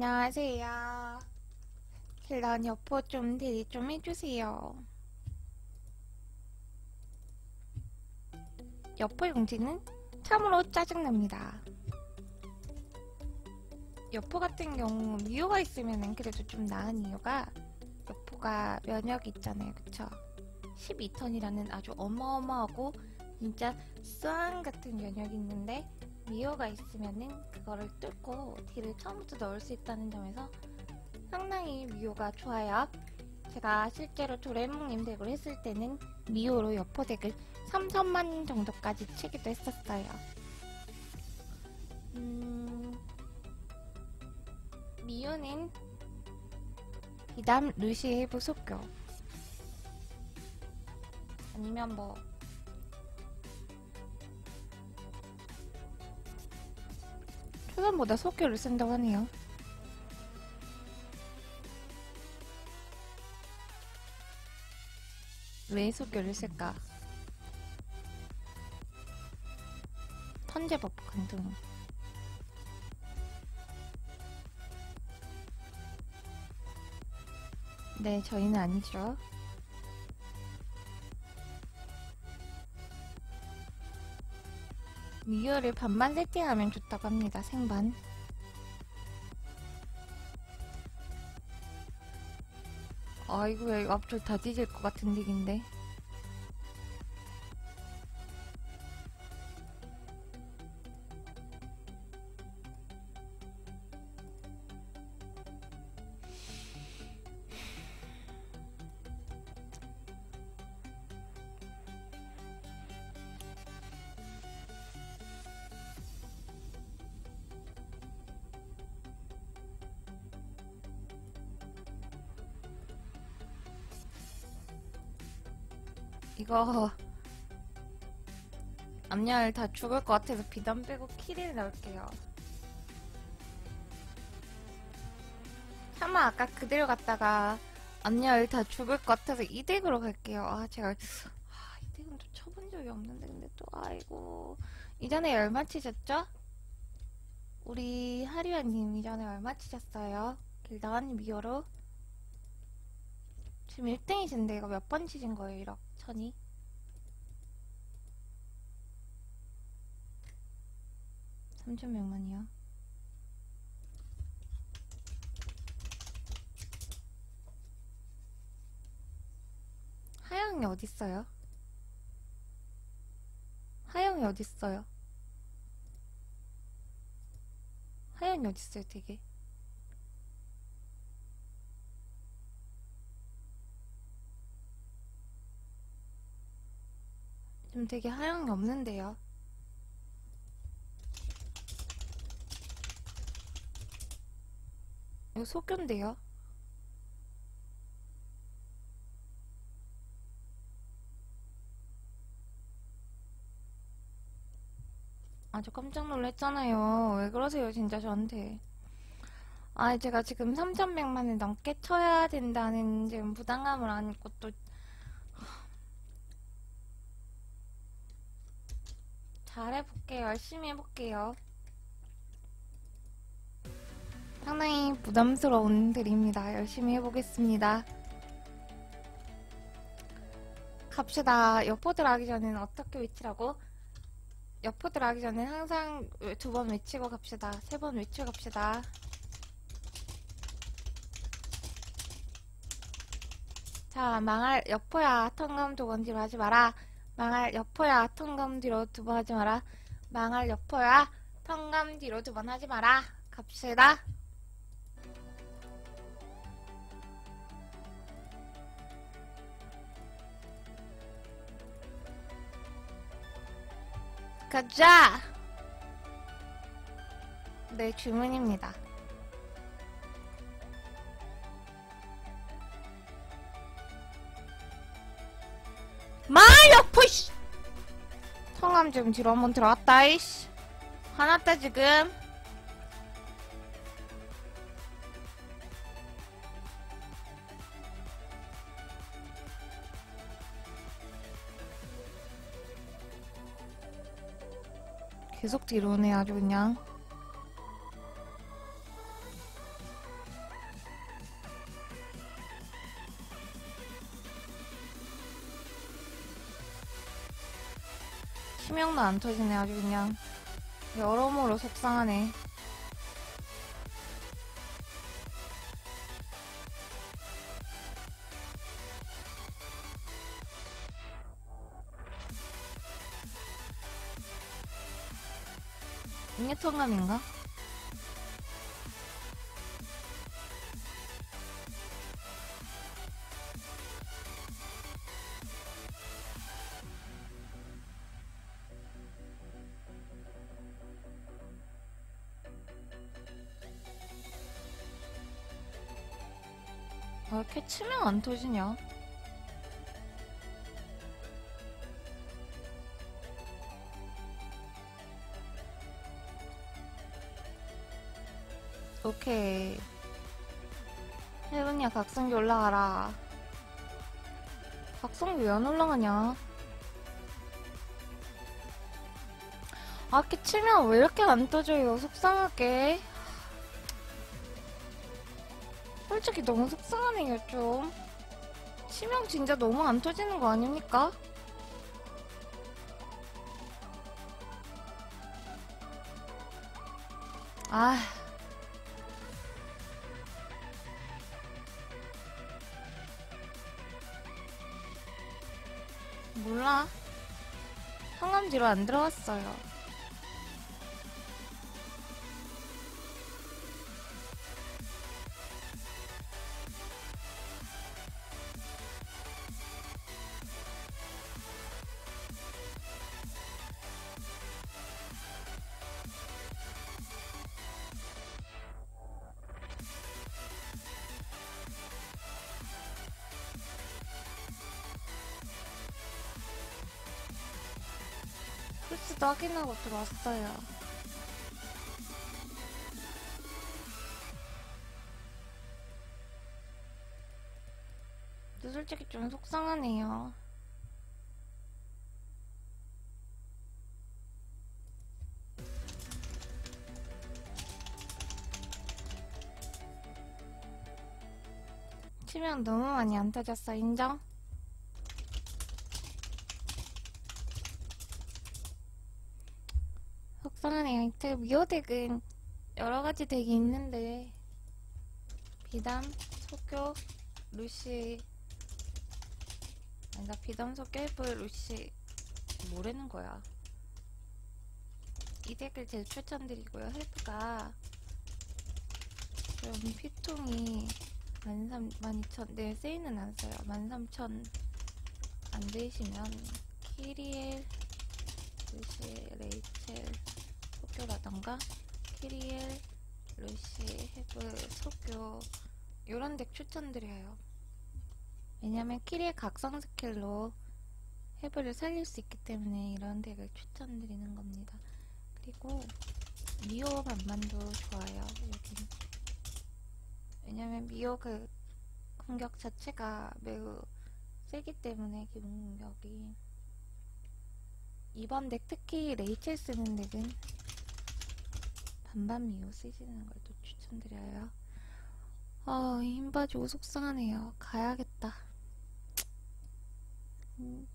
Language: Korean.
안녕하세요. 길런 여포 좀 대리 좀 해주세요. 여포 용지는 참으로 짜증납니다. 여포 같은 경우 미호가 있으면 그래도 좀 나은 이유가 여포가 면역이 있잖아요. 그쵸? 12턴이라는 아주 어마어마하고 진짜 쏘안 같은 면역이 있는데 미호가 있으면은 그거를 뚫고 딜을 처음부터 넣을 수 있다는 점에서 상당히 미호가 좋아요. 제가 실제로 도레몽님 덱을 했을 때는 미호로 여포 덱을 3천만 정도까지 치기도 했었어요. 음, 미호는 비담 루시의 부속교 아니면 뭐 초반보다 속교를 쓴다고 하네요. 왜 속교를 쓸까? 버프 간등. 네, 저희는 아니죠. 미유를 반반 세팅하면 좋다고 합니다. 생반. 아이고야, 앞쪽 다 뒤질 것 같은 덱인데. 이거 앞열 다 죽을 것 같아서 비담 빼고 키를 넣을게요. 차마 아까 그대로 갔다가 앞열 다 죽을 것 같아서 이 덱으로 갈게요. 아 제가 아, 이 덱은 또 쳐본 적이 없는데 근데 또 아이고 이전에 얼마 치셨죠? 우리 하리아님 이전에 얼마 치셨어요? 길다한 미어로 지금 1등이신데 이거 몇 번 치신 거예요? 1억 천이? 삼천 명만이요. 하영이 어딨어요? 하영이 어딨어요? 하영이 어딨어요, 되게? 지금 되게 하영이 없는데요. 이거 속견데요? 아주 깜짝 놀랐잖아요. 왜 그러세요, 진짜 저한테. 아, 제가 지금 3,100만을 넘게 쳐야 된다는 지금 부담감을 안고 또 잘해볼게요. 열심히 해볼게요. 상당히 부담스러운 글입니다. 열심히 해보겠습니다. 갑시다. 여포들 하기 전에는 어떻게 외치라고? 여포들 하기 전에 항상 두 번 외치고 갑시다. 세 번 외치고 갑시다. 자, 망할 여포야. 턴감 두번 뒤로 하지 마라. 망할 여포야. 턴감 뒤로 두 번 하지 마라. 망할 여포야. 턴감 뒤로 두 번 하지 마라. 갑시다. 가자! 네, 주문입니다. 마여포 씨! 성함 좀 뒤로 한번 들어왔다 이씨. 화났다 지금. 계속 뒤로 오네 아주 그냥 치명도 안 터지네 아주 그냥 여러모로 속상하네 이게 통감인가? 왜 이렇게 치명 안 터지냐? 오케이. 혜은이야, 각성기 올라가라. 각성기 왜 안 올라가냐? 아, 이렇게 치면 왜 이렇게 안 떠져요? 속상하게. 솔직히 너무 속상하네요, 좀. 치명 진짜 너무 안 터지는 거 아닙니까? 아. 몰라. 상암지로 안 들어갔어요. 플스도 확인하고 들어왔어요. 근데 솔직히 좀 속상하네요. 치명 너무 많이 안 터졌어, 인정? 속상하네요. 이 제 미호덱은 여러 가지 덱이 있는데 비담, 속교, 루시 아니다 비담, 속교, 헬프, 루시 뭐라는 거야? 이 덱을 제일 추천드리고요. 헬프가 그럼 피통이 13, 12,000, 네, 세일은 안 써요. 13,000 안 되시면 키리엘, 루시, 레이첼, 속교라던가 키리엘, 루시, 헤브, 속교 요런 덱 추천드려요. 왜냐면 키리엘 각성 스킬로 헤브를 살릴 수 있기 때문에 이런 덱을 추천드리는 겁니다. 그리고 미오 반반도 좋아요. 여긴 왜냐면 미오 그 공격 자체가 매우 세기 때문에 기본 공격이 이번 덱 특히 레이첼 쓰는 덱은 반반 미오 쓰시는 걸 또 추천드려요. 아, 힘 빠지고 속상하네요. 가야겠다. 음,